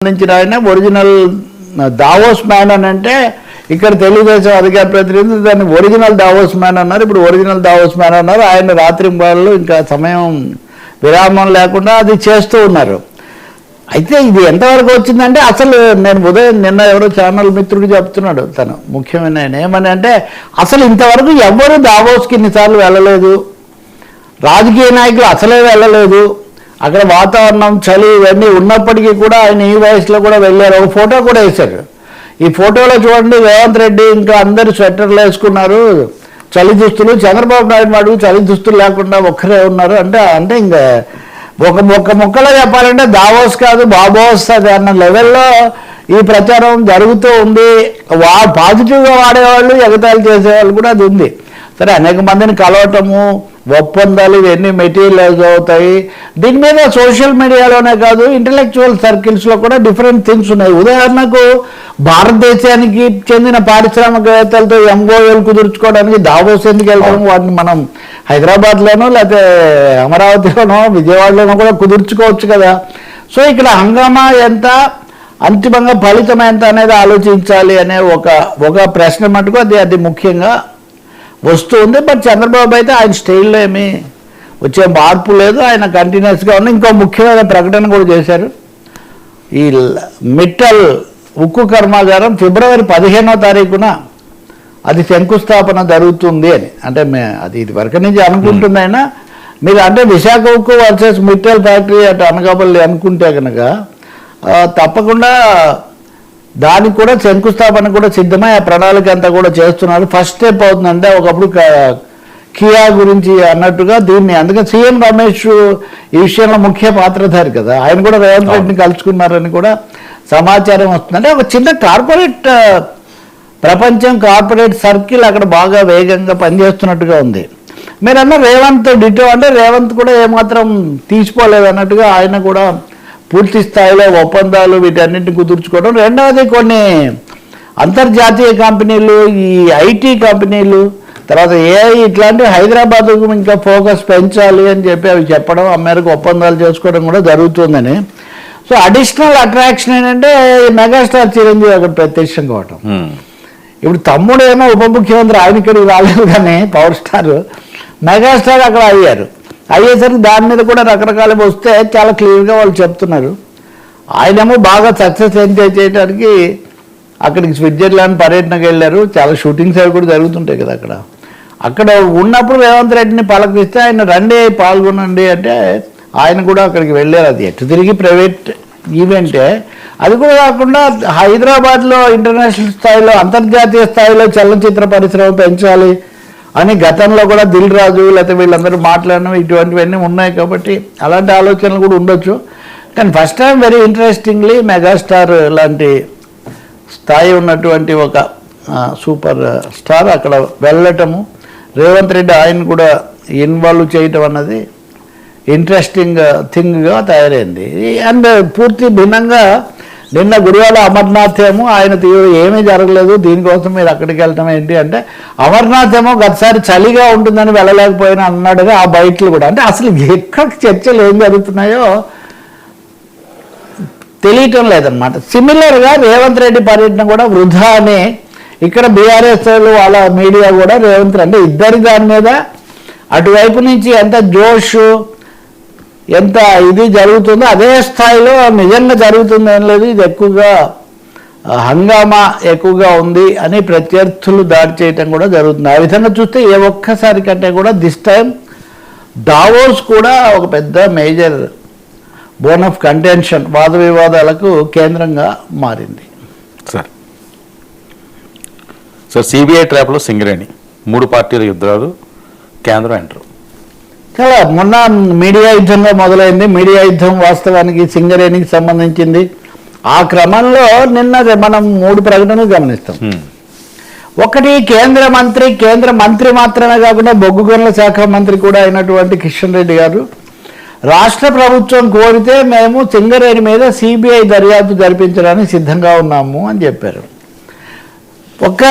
సంబంధించిన ఆయన original Davos man అని అంటే ఇక్కడ తెలుగుదేశం అధికార ప్రతినిధి దాన్ని ఒరిజినల్ దావోస్ మ్యాన్ అన్నారు. ఇప్పుడు ఒరిజినల్ దావోస్ మ్యాన్ అన్నారు. ఆయన రాత్రి వాళ్ళు ఇంకా సమయం విరామం లేకుండా అది చేస్తూ ఉన్నారు. అయితే ఇది ఎంతవరకు వచ్చిందంటే అసలు నేను ఉదయం నిన్న ఎవరో ఛానల్ మిత్రుడు చెప్తున్నాడు తను. ముఖ్యమైన ఆయన ఏమని అంటే అసలు ఇంతవరకు ఎవరు దావోస్కి ఇన్నిసార్లు వెళ్ళలేదు. రాజకీయ నాయకులు అసలే వెళ్ళలేదు. అక్కడ వాతావరణం చలి ఇవన్నీ ఉన్నప్పటికీ కూడా ఆయన ఈ వయసులో కూడా వెళ్ళారు. ఒక ఫోటో కూడా వేశారు. ఈ ఫోటోలో చూడండి రేవంత్ రెడ్డి ఇంకా అందరు స్వెటర్లు వేసుకున్నారు. చలి దుస్తులు చంద్రబాబు నాయుడు వాడు చలి దుస్తులు లేకుండా ఒక్కరే ఉన్నారు. అంటే అంటే ఇంకా ఒక మొక్క మొక్కలో చెప్పాలంటే దావోస్ కాదు బాబోస్ అది అన్న లెవెల్లో ఈ ప్రచారం జరుగుతూ ఉంది. వా పాజిటివ్గా వాడేవాళ్ళు ఎగతాళి చేసేవాళ్ళు కూడా అది ఉంది. సరే అనేక మందిని కలవటము ఒప్పందాలు ఇవన్నీ మెటీరియలైజ్ అవుతాయి. దీని మీద సోషల్ మీడియాలోనే కాదు ఇంటలెక్చువల్ సర్కిల్స్లో కూడా డిఫరెంట్ థింగ్స్ ఉన్నాయి. ఉదాహరణకు భారతదేశానికి చెందిన పారిశ్రామికవేత్తలతో ఎంఓఎల్ కుదుర్చుకోవడానికి దావోస్ ఎందుకు వెళ్తాం వాటిని మనం హైదరాబాద్లోనో లేకపోతే అమరావతిలోనో విజయవాడలోనో కూడా కుదుర్చుకోవచ్చు కదా. సో ఇక్కడ హంగామా ఎంత అంతిమంగా ఫలితం ఎంత అనేది ఆలోచించాలి అనే ఒక ఒక ప్రశ్న మటుకు అది అది ముఖ్యంగా వస్తుంది బట్ చంద్రబాబు అయితే ఆయన స్టైల్లో ఏమి వచ్చే మార్పు లేదు. ఆయన కంటిన్యూస్గా ఉన్న ఇంకో ముఖ్యమైన ప్రకటన కూడా చేశారు. ఈ మిట్టల్ ఉక్కు కర్మాగారం ఫిబ్రవరి పదిహేనో తారీఖున అది శంకుస్థాపన జరుగుతుంది అని. అంటే మే అది ఇది వరకు నుంచి అనుకుంటుంది మీరు అంటే విశాఖ ఉక్కు వర్సెస్ మిట్టల్ ఫ్యాక్టరీ అటు అనకాపల్లి అనుకుంటే కనుక తప్పకుండా దానికి కూడా శంకుస్థాపన కూడా సిద్ధమై ఆ ప్రణాళిక అంతా కూడా చేస్తున్నారు. ఫస్ట్ స్టెప్ అవుతుందంటే ఒకప్పుడు కియా గురించి అన్నట్టుగా దీన్ని అందుకని సీఎం రమేష్ ఈ విషయంలో ముఖ్య పాత్రధారి కదా. ఆయన కూడా రేవంత్ రెడ్డిని కలుసుకున్నారని కూడా సమాచారం వస్తుంది అంటే ఒక చిన్న కార్పొరేట్ ప్రపంచం కార్పొరేట్ సర్కిల్ అక్కడ బాగా వేగంగా పనిచేస్తున్నట్టుగా ఉంది. మీరు అన్న రేవంత్ డిటో అంటే రేవంత్ కూడా ఏమాత్రం తీసిపోలేదు అన్నట్టుగా ఆయన కూడా పూర్తి స్థాయిలో ఒప్పందాలు వీటన్నింటిని కుదుర్చుకోవడం రెండవది కొన్ని అంతర్జాతీయ కంపెనీలు ఈ ఐటీ కంపెనీలు తర్వాత ఏఐ ఇట్లాంటి హైదరాబాద్ ఇంకా ఫోకస్ పెంచాలి అని చెప్పి అవి చెప్పడం ఆ మేరకు ఒప్పందాలు చేసుకోవడం కూడా జరుగుతుందని. సో అడిషనల్ అట్రాక్షన్ ఏంటంటే మెగాస్టార్ చిరంజీవి అక్కడ ప్రత్యక్షం కావటం. ఇప్పుడు తమ్ముడు ఏమో ఉప ముఖ్యమంత్రి ఆయన ఇక్కడికి రాలేదు కానీ పవర్ స్టార్. మెగాస్టార్ అక్కడ అయ్యారు. అయ్యేసరికి దాని మీద కూడా రకరకాలు వస్తే చాలా క్లియర్గా వాళ్ళు చెప్తున్నారు. ఆయనేమో బాగా సక్సెస్ ఎంజాయ్ చేయడానికి అక్కడికి స్విట్జర్లాండ్ పర్యటనకు వెళ్ళారు. చాలా షూటింగ్స్ అవి కూడా జరుగుతుంటాయి కదా అక్కడ. అక్కడ ఉన్నప్పుడు రేవంత్ రెడ్డిని పలకరిస్తే ఆయన రండి పాల్గొనండి అంటే ఆయన కూడా అక్కడికి వెళ్ళారు. అది ఎటు తిరిగి ప్రైవేట్ ఈవెంటే అది కూడా కాకుండా హైదరాబాద్లో ఇంటర్నేషనల్ స్థాయిలో అంతర్జాతీయ స్థాయిలో చలనచిత్ర పరిశ్రమ పెంచాలి. అని గతంలో కూడా దిల్ రాజు లేకపోతే వీళ్ళందరూ మాట్లాడడం ఇటువంటివన్నీ ఉన్నాయి కాబట్టి అలాంటి ఆలోచనలు కూడా ఉండొచ్చు. కానీ first time very interestingly megastar లాంటి స్థాయి ఉన్నటువంటి ఒక సూపర్ స్టార్ అక్కడ వెళ్ళటము. రేవంత్ రెడ్డి ఆయన కూడా ఇన్వాల్వ్ చేయటం అన్నది ఇంట్రెస్టింగ్ థింగ్గా తయారైంది. అండ్ పూర్తి భిన్నంగా నిన్న గుడివాడ అమర్నాథ్ ఏమో ఆయన తీవ్ర ఏమీ జరగలేదు. దీనికోసం మీరు అక్కడికి వెళ్ళటం ఏంటి అంటే అమర్నాథ్ ఏమో గతసారి చలిగా ఉంటుందని వెళ్ళలేకపోయినా అన్నాడుగా ఆ బయట్లు కూడా. అంటే అసలు ఎక్కడ చర్చలు ఏం జరుగుతున్నాయో తెలియటం లేదనమాట సిమిలర్గా రేవంత్ రెడ్డి పర్యటన కూడా వృధా అనే ఇక్కడ బీఆర్ఎస్ వాళ్ళ మీడియా కూడా రేవంత్ రెడ్డి అంటే ఇద్దరి దాని మీద అటువైపు నుంచి ఎంత జోష్ ఎంత ఇది జరుగుతుందో అదే స్థాయిలో నిజంగా జరుగుతుంది ఏం లేదు. ఇది ఎక్కువగా హంగామా ఎక్కువగా ఉంది అని ప్రత్యర్థులు దాడి చేయటం కూడా జరుగుతుంది. ఆ విధంగా చూస్తే ఏ ఒక్కసారి కంటే కూడా దిస్ టైం దావోస్ కూడా ఒక పెద్ద మేజర్ బోన్ ఆఫ్ కంటెన్షన్ వాద వివాదాలకు కేంద్రంగా మారింది. సార్ సార్ సిబిఐ ట్రాప్లో సింగరేణి. మూడు పార్టీల యుద్ధాలు కేంద్రం ఎంటర్. చాలా మొన్న మీడియా యుద్ధంగా మొదలైంది. మీడియా యుద్ధం వాస్తవానికి సింగరేణికి సంబంధించింది. ఆ క్రమంలో నిన్న మనం మూడు ప్రకటనలు గమనిస్తాం. ఒకటి కేంద్ర మంత్రి కేంద్ర మంత్రి మాత్రమే కాకుండా బొగ్గు గనుల శాఖ మంత్రి కూడా అయినటువంటి కిషన్ రెడ్డి గారు రాష్ట్ర ప్రభుత్వం కోరితే మేము సింగరేణి మీద సిబిఐ దర్యాప్తు జరిపించడానికి సిద్ధంగా ఉన్నాము అని చెప్పారు. ఒక్క